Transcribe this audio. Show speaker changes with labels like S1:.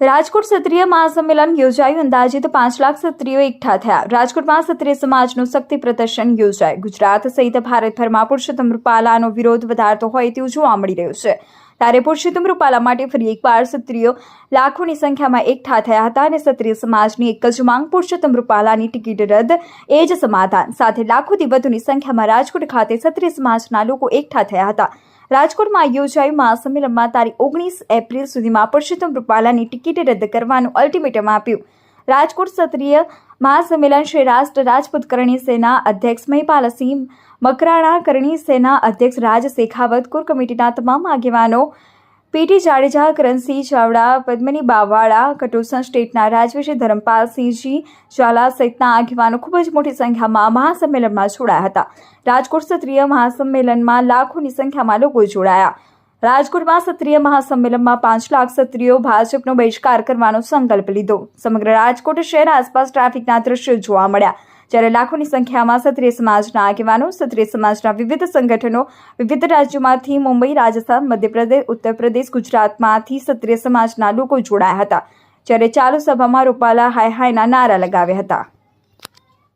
S1: રાજકોટ ક્ષત્રિય મહાસંમેલન યોજાયું. અંદાજિત પાંચ લાખ ક્ષત્રિયો એકઠા થયા. રાજકોટમાં ક્ષત્રિય સમાજનું શક્તિ પ્રદર્શન યોજાય. ગુજરાત સહિત ભારતભરમાં પુરુષોત્તમ રૂપાલાનો વિરોધ વધારતો હોય તેવું જોવા મળી રહ્યું છે. ત્યારે પુરુષોત્તમ રૂપાલા માટે ફરી એકવાર ક્ષત્રિયો લાખોની સંખ્યામાં એકઠા થયા હતા અને ક્ષત્રિય સમાજની એક જ માંગ પુરુષોત્તમ રૂપાલાની ટિકિટ રદ, એ જ સમાધાન. સાથે લાખોથી વધુની સંખ્યામાં રાજકોટ ખાતે ક્ષત્રિય સમાજના લોકો એકઠા થયા હતા. રાજકોટમાં યોજાયું મહાસંમેલનમાં તારીખ ઓગણીસ એપ્રિલ સુધીમાં પુરુષોત્તમ રૂપાલાની ટિકિટ રદ કરવાનું અલ્ટિમેટમ આપ્યું. રાજકોટ ક્ષત્રિય મહાસંમેલન શ્રી રાષ્ટ્ર રાજપૂત કરણી સેના અધ્યક્ષ મહિપાલસિંહ મકરાણા કરણી સેના અધ્યક્ષ રાજ શેખાવત, કોર કમિટીના તમામ આગેવાનો પીટી જાડેજા કરણસિંહ ચાવડા, પદ્મની બાવાળા કટોસણ સ્ટેટના રાજવીશી ધરમપાલસિંહજી ઝાલા સહિતના આગેવાનો ખૂબ જ મોટી સંખ્યામાં મહાસંમેલનમાં જોડાયા હતા. રાજકોટ ક્ષત્રિય મહાસંમેલનમાં લાખોની સંખ્યામાં લોકો જોડાયા. રાજકોટમાં ક્ષત્રિય મહાસંમેલનમાં પાંચ લાખ ક્ષત્રિયો ભાજપનો બહિષ્કાર કરવાનો સંકલ્પ લીધો. સમગ્ર રાજકોટ શહેર આસપાસ ટ્રાફિકના દ્રશ્યો જોવા મળ્યા. જ્યારે લાખોની સંખ્યામાં ક્ષત્રિય સમાજના આગેવાનો, ક્ષત્રિય સમાજના વિવિધ સંગઠનો, વિવિધ રાજ્યોમાંથી મુંબઈ, રાજસ્થાન, મધ્યપ્રદેશ ઉત્તર પ્રદેશ ગુજરાતમાંથી ક્ષત્રિય સમાજના લોકો જોડાયા હતા, જ્યારે ચાલુ સભામાં રૂપાલા હાય હાયના નારા લગાવ્યા હતા.